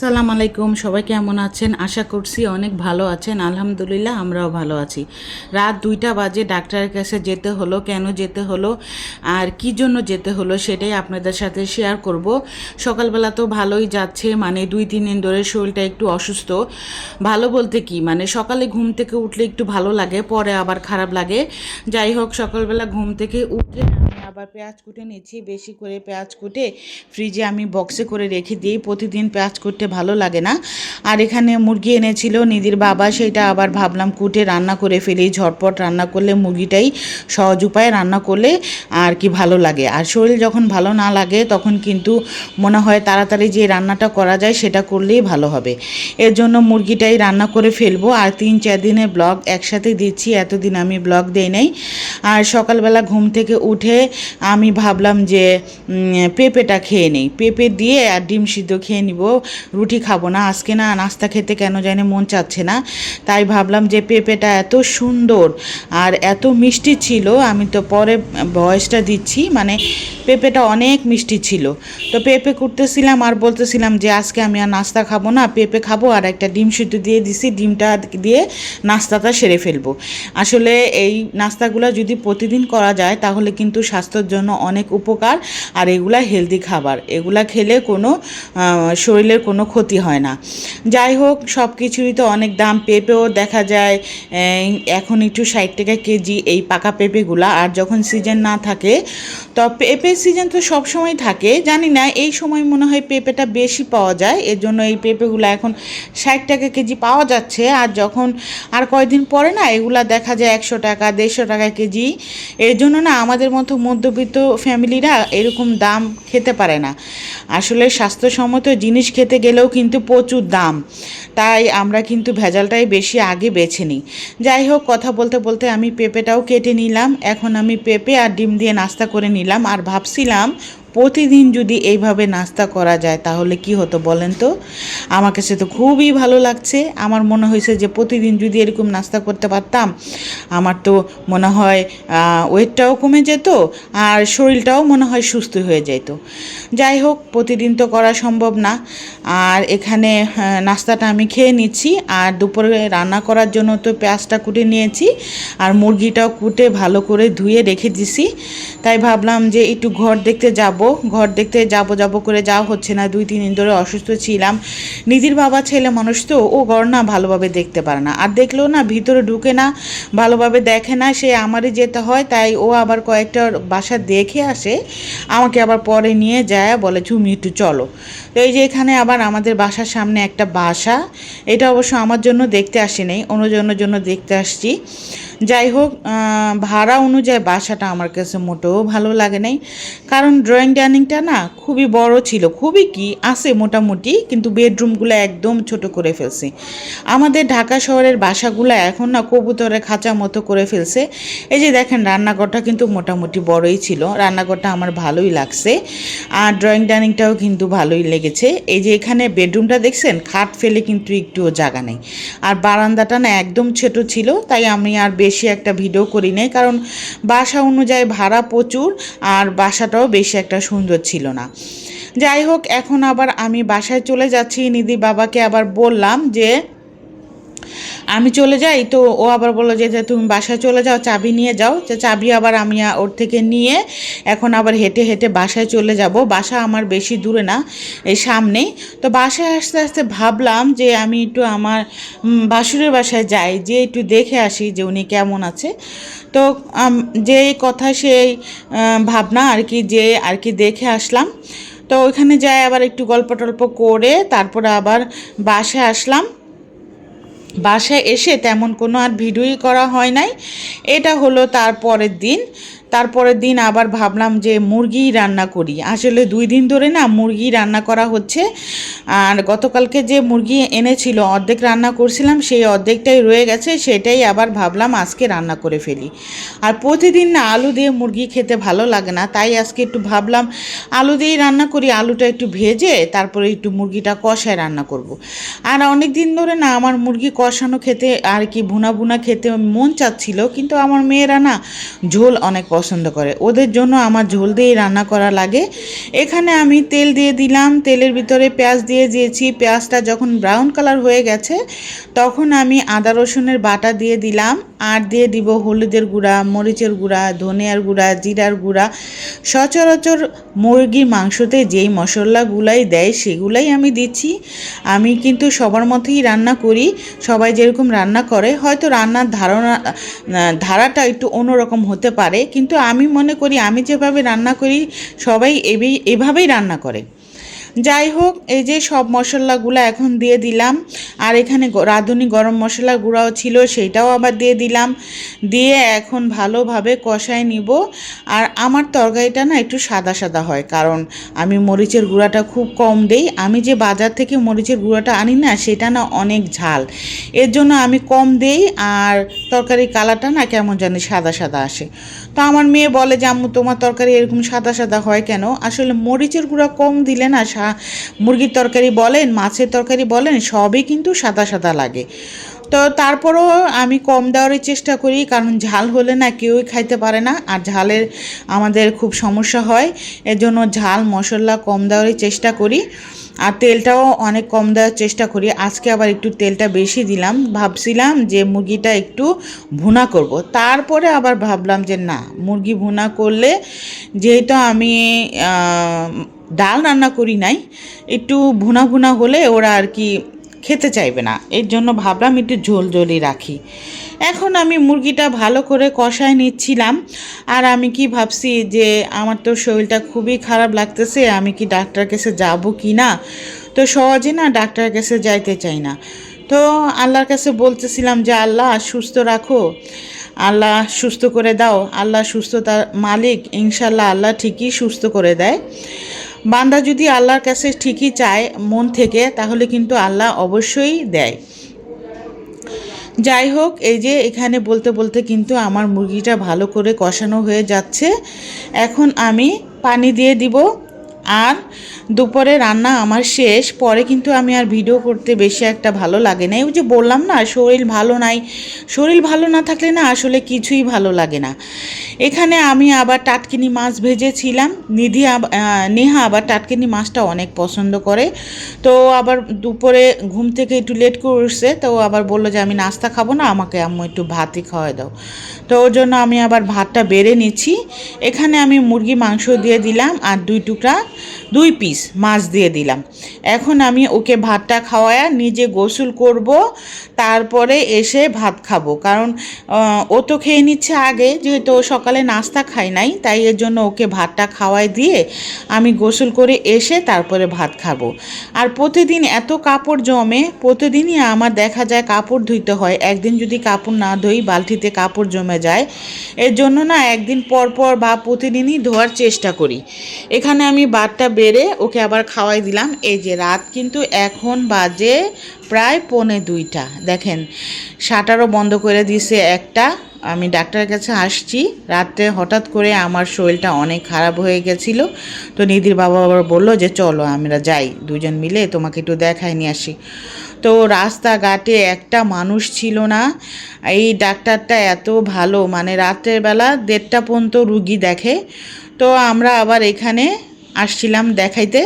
সালাম আলাইকুম, সবাই কেমন আছেন? আশা করছি অনেক ভালো আছেন। আলহামদুলিল্লাহ, আমরাও ভালো আছি। রাত দুইটা বাজে, ডাক্তারের কাছে যেতে হলো, কেন যেতে হলো, আর কি জন্য যেতে হলো সেটাই আপনাদের সাথে শেয়ার করব। সকালবেলা তো ভালোই যাচ্ছে মানে দুই, তিন দিন ধরে শরীরটা একটু অসুস্থ। ভালো বলতে কি মানে সকালে ঘুম থেকে উঠলে একটু ভালো লাগে, পরে আবার খারাপ লাগে। যাই হোক, সকালবেলা ঘুম থেকে উঠে আবার পেঁয়াজ কুটে নিচ্ছি, বেশি করে পেঁয়াজ কুটে ফ্রিজে আমি বক্সে করে রেখে দিই। প্রতিদিন পেঁয়াজ কুটতে ভালো লাগে না। আর এখানে মুরগি এনেছিল নিদির বাবা, সেটা আবার ভাবলাম কুটে রান্না করে ফেলি। ঝটপট রান্না করলে মুরগিটাই সহজ উপায়ে রান্না করলে আর কি ভালো লাগে। আর শরীর যখন ভালো না লাগে, তখন কিন্তু মনে হয় তাড়াতাড়ি যে রান্নাটা করা যায়, সেটা করলেই ভালো হবে। এর জন্য মুরগিটাই রান্না করে ফেলব। আর তিন, চার দিনের ব্লগ একসাথে দিচ্ছি। এতদিন আমি ব্লগ দেই নাই। আর সকালবেলা ঘুম থেকে উঠে আমি ভাবলাম যে পেঁপেটা খেয়ে নেই। পেঁপে দিয়ে আর ডিম সিদ্ধ খেয়ে নিব। রুটি খাব না। আজকে না নাস্তা খেতে কেন জানি মন চাচ্ছে না। তাই ভাবলাম যে, পেঁপেটা এত সুন্দর আর এত মিষ্টি ছিল, আমি তো পরে ভয়েসটা দিচ্ছি। মানে পেঁপেটা অনেক মিষ্টি ছিল। তো পেঁপে কুটতেছিলাম আর বলতেছিলাম যে, আজকে আমি আর নাস্তা খাব না, পেঁপে খাব আর একটা ডিম সিদ্ধ দিয়ে দিছি, ডিমটা দিয়ে নাস্তাটা সেরে ফেলব। আসলে এই নাস্তাগুলো যদি প্রতিদিন করা যায়, তাহলে কিন্তু স্বাস্থ্যের জন্য অনেক উপকার আর এগুলা হেলদি খাবার। এগুলা খেলে কোনো শরীরের কোনো ক্ষতি হয় না। যাই হোক সব কিছুরই তো অনেক দাম। পেঁপেও দেখা যায় এখন একটু ষাট টাকা কেজি এই পাকা পেঁপেগুলা। আর যখন সিজন না থাকে, তো পেঁপের সিজন তো সব সময় থাকে। জানি না, এই সময় মনে হয় পেঁপেটা বেশি পাওয়া যায়। এর জন্য এই পেঁপেগুলো এখন ষাট টাকা কেজি পাওয়া যাচ্ছে। আর যখন আর কয়েকদিন পরে না, এগুলা দেখা যায় একশো টাকা, দেড়শো টাকা কেজি। এর জন্য না, আমাদের মতো মধ্যবিত্ত ফ্যামিলিরা এরকম দাম খেতে পারে না। আসলে স্বাস্থ্যসম্মত জিনিস খেতে গেলেও কিন্তু প্রচুর দাম। তাই আমরা কিন্তু ভেজালটাই বেশি আগে বেছে নিই। যাই হোক, কথা বলতে বলতে আমি পেঁপেটাও কেটে নিলাম। এখন আমি পেঁপে আর ডিম দিয়ে নাস্তা করে নিলাম। আর ভাবছিলাম প্রতিদিন যদি এইভাবে নাস্তা করা যায়, তাহলে কি হতো বলেন তো? আমার কাছে তো খুবই ভালো লাগছে। আমার মনে হয়েছে যে প্রতিদিন যদি এরকম নাস্তা করতে পারতাম, আমার তো মনে হয় ওয়েটটাও কমে যেত আর শরীরটাও মনে হয় সুস্থ হয়ে যেত যাই হোক, প্রতিদিন তো করা সম্ভব না। আর এখানে নাস্তাটা আমি খেয়ে নিচ্ছি। আর দুপুরে রান্না করার জন্য তো পেঁয়াজটা কুটে নিয়েছি আর মুরগিটাও কুটে ভালো করে ধুয়ে রেখে দিছি। তাই ভাবলাম যে একটু ঘর দেখতে যাব। ঘর দেখতে যাব যাব করে যাওয়া হচ্ছে না। দুই, তিন দিন ধরে অসুস্থ ছিলাম। নিধির বাবা ছেলে মানুষ তো, ও ঘর না ভালোভাবে দেখতে পারে না। আর দেখলেও না ভিতরে ঢুকে না, ভালোভাবে দেখে না, সে আমারই যেতে হয়, তাই ও আবার কয়েকটা বাসা দেখে আসে, আমাকে আবার পরে নিয়ে যায়, বলে ঝুমি একটু চলো। তো এই যে এখানে আবার আমাদের বাসার সামনে একটা বাসা। এটা অবশ্য আমার জন্য দেখতে আসি অন্যজনের জন্য দেখতে আসছি। যাই হোক ভাড়া অনুযায়ী বাসাটা আমার কাছে মোটেও ভালো লাগে নাই। কারণ ড্রয়িং ডাইনিংটা না খুবই বড় ছিল, খুবই কি আছে মোটামুটি, কিন্তু বেডরুমগুলো একদম ছোট করে ফেলছে। আমাদের ঢাকা শহরের বাসাগুলো এখন না কবুতরের খাঁচা মতো করে ফেলছে। এই যে দেখেন, রান্নাঘরটা কিন্তু মোটামুটি বড়ই ছিল, রান্নাঘরটা আমার ভালোই লাগছে, আর ড্রয়িং ডাইনিংটাও কিন্তু ভালোই লেগেছে। এই যে এখানে বেডরুমটা দেখছেন, খাট ফেলে কিন্তু একটুও জায়গা নেই। আর বারান্দাটা না একদম ছোট ছিল, তাই আমি আর বেশি একটা ভিডিও করি নাই, কারণ বাসা অনুযায়ী ভাড়া প্রচুর আর বাসাটাও বেশি একটা সুন্দর ছিল না। যাই হোক, এখন আবার আমি বাসায় চলে যাচ্ছি। নিধি বাবাকে আবার বললাম যে আমি চলে যাই তো ও আবার বলল যে তুমি বাসায় চলে যাও চাবি নিয়ে যাও। যে চাবি আবার আমি ওর থেকে নিয়ে এখন আবার হেঁটে হেঁটে বাসায় চলে যাব। বাসা আমার বেশি দূরে না এই সামনেই তো বাসায় আসতে আসতে ভাবলাম যে আমি একটু আমার বাসুরের বাসায় যাই যে একটু দেখে আসি যে উনি কেমন আছে। তো আম, যে কথা সেই ভাবনা আর কি যে আর কি দেখে আসলাম। তো ওইখানে যাই আবার একটু গল্প টল্প করে তারপরে আবার বাসায় আসলাম। বাসায় এসে তেমন কোনো আর ভিডিওই করা হয় নাই। এটা হলো তারপরের দিন। তারপরের দিন আবার ভাবলাম যে মুরগি রান্না করি। আসলে দুই দিন ধরে না মুরগি রান্না করা হচ্ছে। আর গতকালকে যে মুরগি এনেছিল, অর্ধেক রান্না করছিলাম, সেই অর্ধেকটাই রয়ে গেছে, সেটাই আবার ভাবলাম আজকে রান্না করে ফেলি। আর প্রতিদিন না আলু দিয়ে মুরগি খেতে ভালো লাগে না, তাই আজকে একটু ভাবলাম আলু দিয়েই রান্না করি, আলুটা একটু ভেজে তারপরে একটু মুরগিটা কষায় রান্না করব। আর অনেক দিন ধরে না আমার মুরগি কষানো খেতে আর কি ভুনা ভুনা খেতে মন চাচ্ছিল, কিন্তু আমার মেয়েরা না ঝোল অনেক পছন্দ করে। ওদের জন্য আমার ঝোল দিয়েই রান্না করা লাগে। এখানে আমি তেল দিয়ে দিলাম, তেলের ভিতরে পেঁয়াজ দিয়ে দিয়েছি। পেঁয়াজটা যখন ব্রাউন কালার হয়ে গেছে, তখন আমি আদা রসুনের বাটা দিয়ে দিলাম। আর দিয়ে দিব হলুদের গুঁড়া, মরিচের গুঁড়া, ধনিয়ার গুঁড়া, জিরার গুঁড়া। সচরাচর মুরগির মাংসতে যেই মশলাগুলাই দেয় সেগুলাই আমি দিচ্ছি। আমি কিন্তু সবার মতোই রান্না করি। সবাই যেরকম রান্না করে, হয়তো রান্নার ধারণা ধারাটা একটু অন্যরকম হতে পারে। কিন্তু আমি মনে করি, আমি যেভাবে রান্না করি, সবাই এভাবেই এভাবেই রান্না করে। যাই হোক এই যে সব মশলাগুলো এখন দিয়ে দিলাম। আর এখানে রাঁধুনি গরম মশলা গুঁড়াও ছিল, সেইটাও আবার দিয়ে দিলাম। দিয়ে এখন ভালোভাবে কষায় নিব। আর আমার তরকারিটা না একটু সাদা সাদা হয়, কারণ আমি মরিচের গুঁড়াটা খুব কম দেই। আমি যে বাজার থেকে মরিচের গুঁড়াটা আনি না, সেটা না অনেক ঝাল। এর জন্য আমি কম দেই, আর তরকারির কালারটা না কেমন জানি সাদা সাদা আসে। তো আমার মেয়ে বলে যে, আম্মু, তোমার তরকারি এরকম সাদা সাদা হয় কেন? আসলে মরিচের গুঁড়া কম দিলে না মুরগির তরকারি বলেন, মাছের তরকারি বলেন, সবই কিন্তু সাদা সাদা লাগে। তো তারপরও আমি কম দেওয়ারই চেষ্টা করি, কারণ ঝাল হলে না কেউই খাইতে পারে না, আর ঝালের আমাদের খুব সমস্যা হয়। এজন্য ঝাল, মশলা কম দেওয়ারই চেষ্টা করি। আর তেলটাও অনেক কম দেওয়ার চেষ্টা করি। আজকে আবার একটু তেলটা বেশি দিলাম। ভাবছিলাম যে মুরগিটা একটু ভুনা করব। তারপরে আবার ভাবলাম যে না, মুরগি ভুনা করলে যেহেতু আমি ডাল রান্না করি নাই, একটু ভুনা ভুনা হলে ওরা আর কি খেতে চাইবে না। এর জন্য ভাবলাম একটু ঝোল ঝোলই রাখি। এখন আমি মুরগিটা ভালো করে কষায় নিচ্ছিলাম। আর আমি কি ভাবছি যে আমার তো শরীরটা খুবই খারাপ লাগতেছে, আমি কি ডাক্তার কাছে যাব কি না? তো সহজে না ডাক্তার কাছে যাইতে চাই না। তো আল্লাহর কাছে বলতেছিলাম যে, আল্লাহ, সুস্থ রাখো। আল্লাহ সুস্থ করে দাও। আল্লাহ সুস্থতার মালিক। ইনশাল্লাহ আল্লাহ ঠিকই সুস্থ করে দেয়। বান্দা যদি আল্লাহর কাছে ঠিকই চায় মন থেকে, তাহলে কিন্তু আল্লাহ অবশ্যই দেয়। যাই হোক, এই যে এখানে বলতে বলতে কিন্তু আমার মুরগিটা ভালো করে কষানো হয়ে যাচ্ছে। এখন আমি পানি দিয়ে দিব। আর দুপুরে রান্না আমার শেষ, পরে কিন্তু আমি আর ভিডিও করতে বেশি একটা ভালো লাগে না। ওই যে বললাম না, শরীর ভালো নাই, শরীর ভালো না থাকলে না আসলে কিছুই ভালো লাগে না। এখানে আমি আবার টাটকিনি মাছ ভেজেছিলাম, নিধি নেহা আবার টাটকিনি মাছটা অনেক পছন্দ করে। তো আবার দুপুরে ঘুম থেকে একটু লেট করে উঠছে, তো আবার বলল যে আমি নাস্তা খাব না, আমাকে আম্মু একটু ভাতই খাওয়াই দাও। তো ওর জন্য আমি আবার ভাতটা বেড়ে নিচ্ছি। এখানে আমি মুরগি মাংস দিয়ে দিলাম আর দুই টুকরা দুই পিস মাছ দিয়ে দিলাম। এখন আমি ওকে ভাতটা খাওয়ায়া নিজে গোসল করব, তারপরে এসে ভাত খাব। কারণ ও তো খেয়ে নিচ্ছে আগে, যেহেতু ও সকালে নাস্তা খাই নাই, তাই এর জন্য ওকে ভাতটা খাওয়াই দিয়ে আমি গোসল করে এসে তারপরে ভাত খাব। আর প্রতিদিন এত কাপড় জমে, প্রতিদিনই আমার দেখা যায় কাপড় ধুইতে হয়। একদিন যদি কাপড় না ধুই, বালতিতে কাপড় জমে যায়। এর জন্য না একদিন পর পর বা প্রতিদিনই ধোয়ার চেষ্টা করি। এখানে আমি ভাতটা বেড়ে ওকে আবার খাওয়াই দিলাম। এই যে রাত কিন্তু এখন বাজে প্রায় পৌনে দুইটা। দেখেন, শাটারও বন্ধ করে দিছে একটা। আমি ডাক্তারের কাছে আসছি। রাত্রে হঠাৎ করে আমার শরীরটা অনেক খারাপ হয়ে গেছিল। তো নিধির বাবা আবার বলল যে, চলো, আমরা যাই। দুজন মিলে তোমাকে একটু দেখাই নিয়ে আসি। তো রাস্তাঘাটে একটা মানুষ ছিল না। এই ডাক্তারটা এত ভালো মানে রাত্রের বেলা দেড়টা পর্যন্ত রুগী দেখে। তো আমরা আবার এখানে আসছিলাম দেখাইতে।